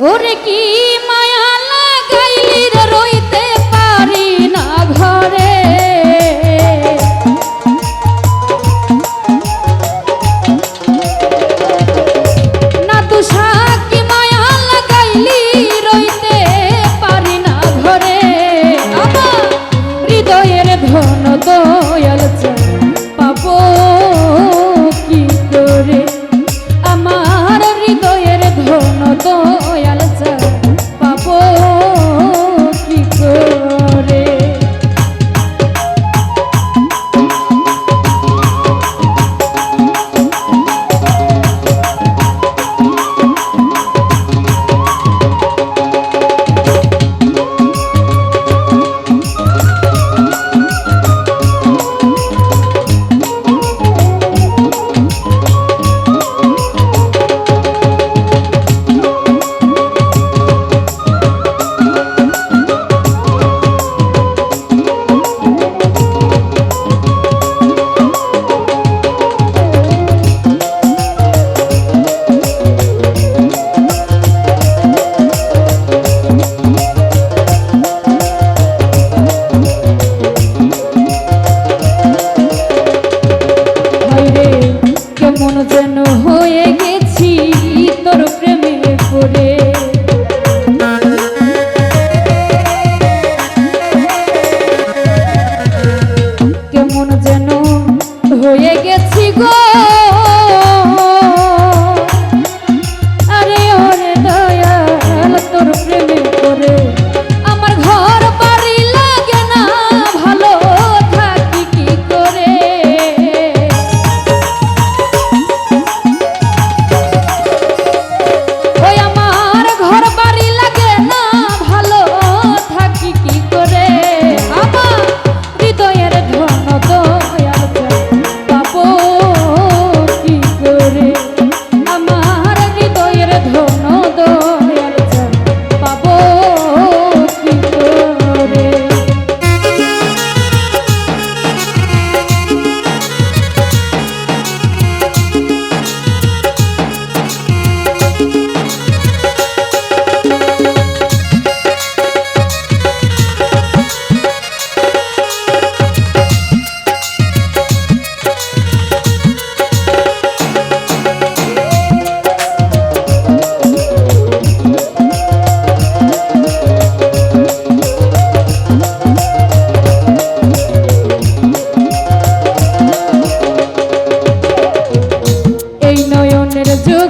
ওরে কি মায়া লাগাইলি রইতে পারি না ঘরে?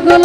যুগল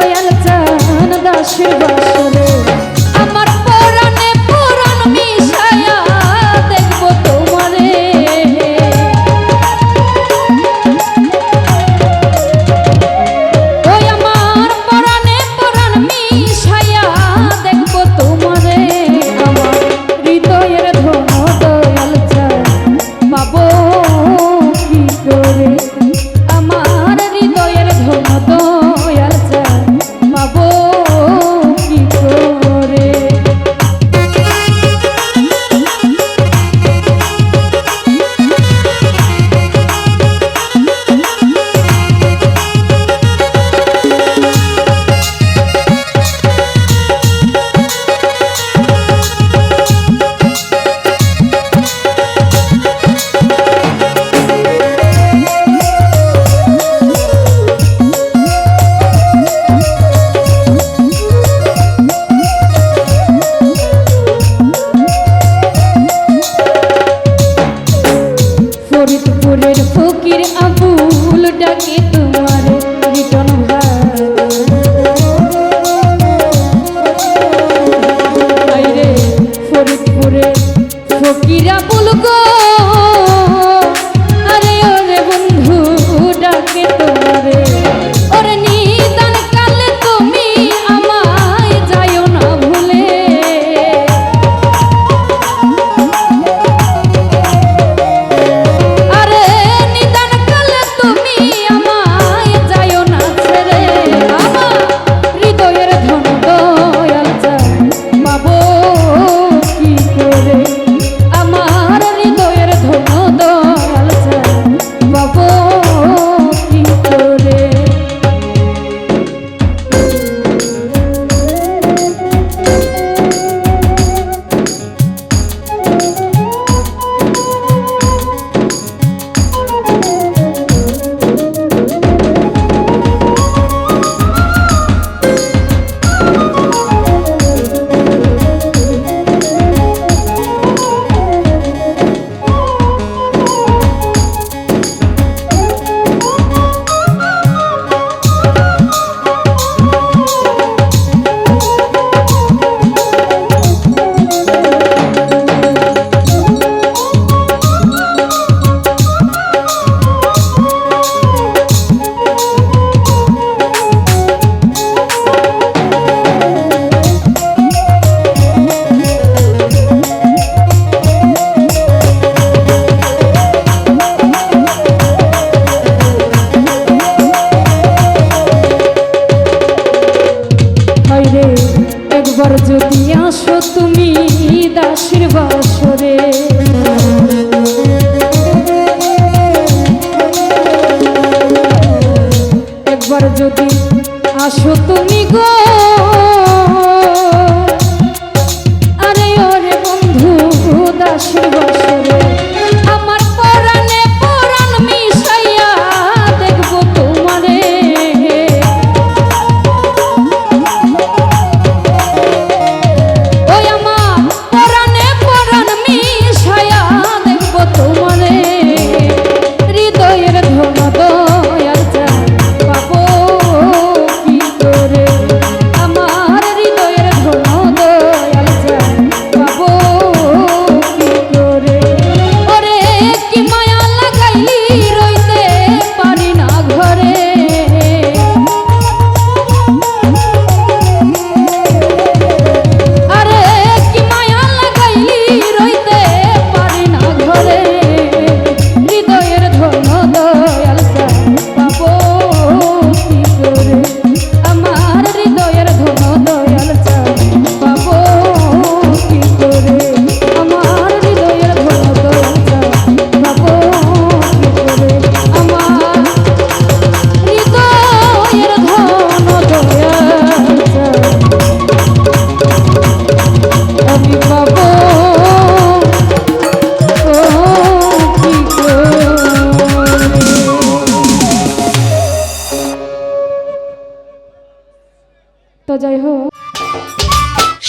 দয়াল চান দাসের বাসরে একবার যদি আসো তুমি গো। আরে ওরে বন্ধু দাসের বছরে